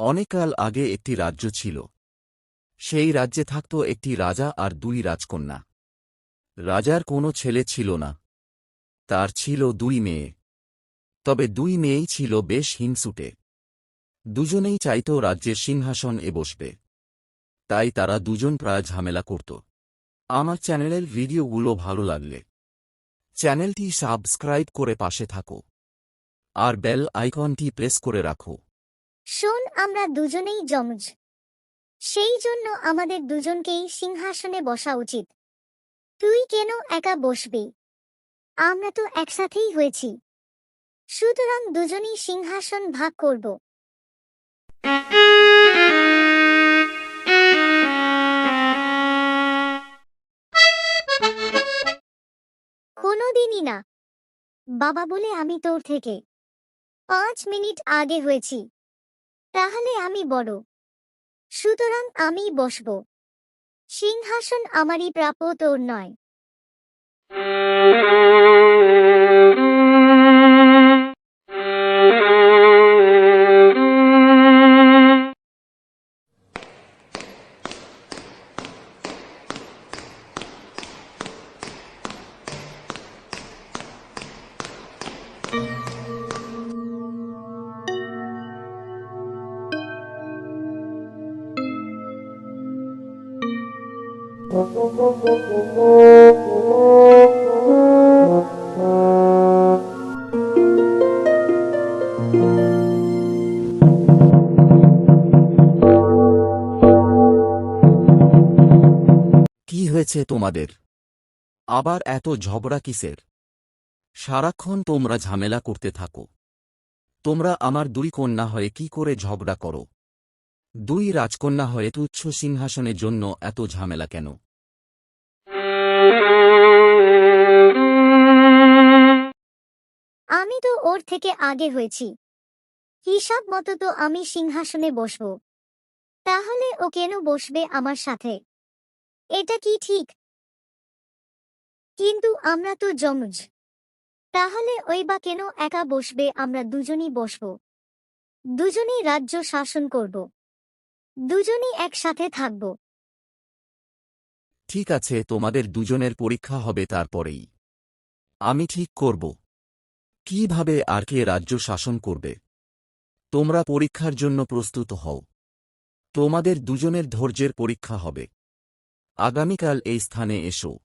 অনেককাল আগে একটি রাজ্য ছিল। সেই রাজ্যে থাকত একটি রাজা আর দুই রাজকন্যা। রাজার কোনো ছেলে ছিল না। তার ছিল দুই মেয়ে। তবে দুই মেয়েই ছিল বেশ হিংসুটে। দুজনেই চাইত রাজ্যের সিংহাসন এ বসবে। তাই তারা দুজন প্রায় ঝামেলা করত। আমার চ্যানেলের ভিডিওগুলো ভালো লাগলে চ্যানেলটি সাবস্ক্রাইব করে পাশে থাকো। আর বেল আইকনটি প্রেস করে রাখো। শোন, আমরা দুজনেই যমজ। সেই জন্য আমাদের দুজনকেই সিংহাসনে বসা উচিত। তুই কেন একা বসবি? আমরা তো একসাথেই হয়েছি। সুতরাং দুজনেই সিংহাসন ভাগ করব। কোনোদিনই না। বাবা বলে আমি তোর থেকে। পাঁচ মিনিট আগে হয়েছি। তাহলে আমি বড়। সুতরাং আমি বসব। সিংহাসন আমারই প্রাপ্য তোর নয়। কি হয়েছে তোমাদের? আবার এত ঝগড়া কিসের? সারাক্ষণ তোমরা ঝামেলা করতে থাকো। তোমরা আমার দুই কন্যা হয়ে কি করে ঝগড়া করো? দুই রাজকন্যা হয়ে তুচ্ছ সিংহাসনের জন্য এত ঝামেলা কেন? আমি তো ওর থেকে আগে হয়েছি। হিসাব মতো তো আমি সিংহাসনে বসব। তাহলে ও কেন বসবে আমার সাথে? এটা কি ঠিক? কিন্তু আমরা তো যমজ। তাহলে ওই বা কেন একা বসবে আমরা দুজনই বসব? দুজনেই রাজ্য শাসন করব। দুজনই একসাথে থাকব। ঠিক আছে, তোমাদের দুজনের পরীক্ষা হবে তারপরেই। আমি ঠিক করব। কীভাবে আর কে রাজ্য শাসন করবে? তোমরা পরীক্ষার জন্য প্রস্তুত হও। তোমাদের দুজনের ধৈর্যের পরীক্ষা হবে। আগামীকাল এই স্থানে এসো।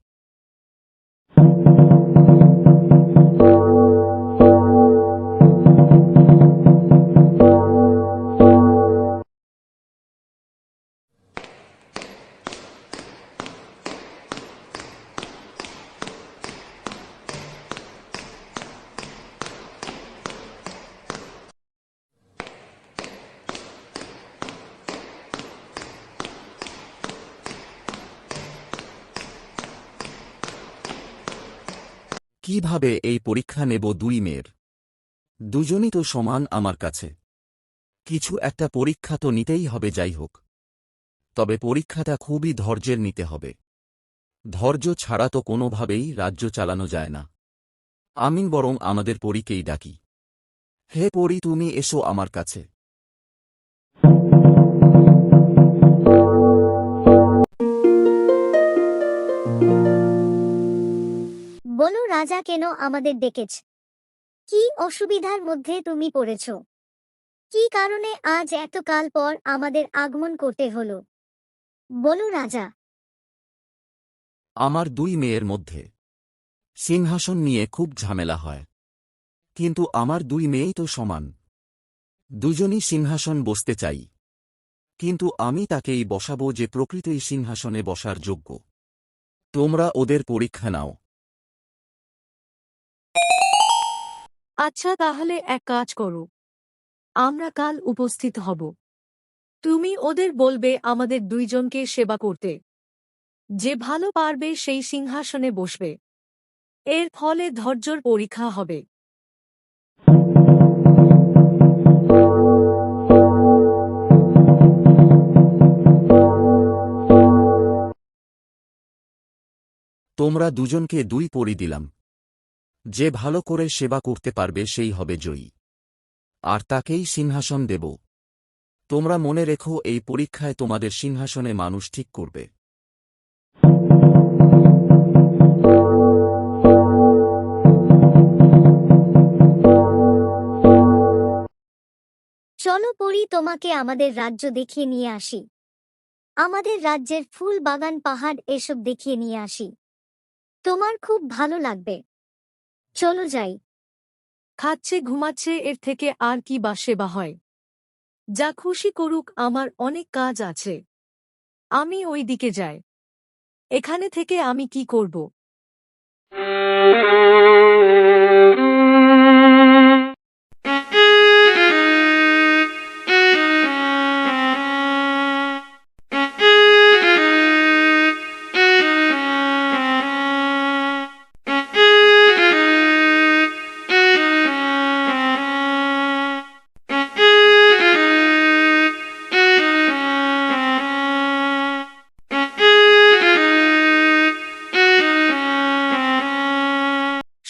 কীভাবে এই পরীক্ষা নেব দুই মেয়ের? দুজনই তো সমান আমার কাছে। কিছু একটা পরীক্ষা তো নিতেই হবে, যাই হোক। তবে পরীক্ষাটা খুবই ধৈর্যের নিতে হবে। ধৈর্য ছাড়া তো কোনোভাবেই রাজ্য চালানো যায় না। আমি বরং আমাদের পরীকেই ডাকি। হে পরি, তুমি এসো আমার কাছে। বলো রাজা কেন আমাদের ডেকেছ? কি অসুবিধার মধ্যে তুমি পড়েছ? কি কারণে আজ এতকাল পর আমাদের আগমন করতে হলো? বলো রাজা। আমার দুই মেয়ের মধ্যে সিংহাসন নিয়ে খুব ঝামেলা হয়। কিন্তু আমার দুই মেয়েই তো সমান। দুজনই সিংহাসন বসতে চাই। কিন্তু আমি তাকেই বসাবো যে প্রকৃতই সিংহাসনে বসার যোগ্য। তোমরা ওদের পরীক্ষা নাও। আচ্ছা তাহলে এক কাজ করো। আমরা কাল উপস্থিত হব। তুমি ওদের বলবে আমাদের দুইজনকে সেবা করতে। যে ভালো পারবে সেই সিংহাসনে বসবে। এর ফলে ধৈর্যর পরীক্ষা হবে। তোমরা দুজনকে দুই পরি দিলাম। যে ভালো করে সেবা করতে পারবে সেই হবে জয়ী। আর তাকেই সিংহাসন দেব। তোমরা মনে রেখো, এই পরীক্ষায় তোমাদের সিংহাসনে মানুষ ঠিক করবে। চলো পরি তোমাকে আমাদের রাজ্য দেখিয়ে নিয়ে আসি। আমাদের রাজ্যের ফুল বাগান, পাহাড়, এসব দেখিয়ে নিয়ে আসি। তোমার খুব ভালো লাগবে। চলো যাই। খাচ্ছে ঘুমাচ্ছে এর থেকে আর কি বা সেবা হয়। যা খুশি করুক আমার অনেক কাজ আছে। আমি ওই দিকে যাই। এখানে থেকে আমি কি করব?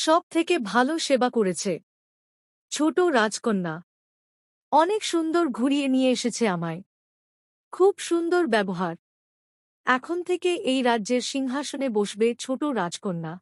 সব থেকে ভালো সেবা করেছে। ছোট রাজকন্যা। অনেক সুন্দর ঘুরিয়ে নিয়ে এসেছে আমায়। খুব সুন্দর ব্যবহার। এখন থেকে এই রাজ্যের সিংহাসনে বসবে ছোট রাজকন্যা।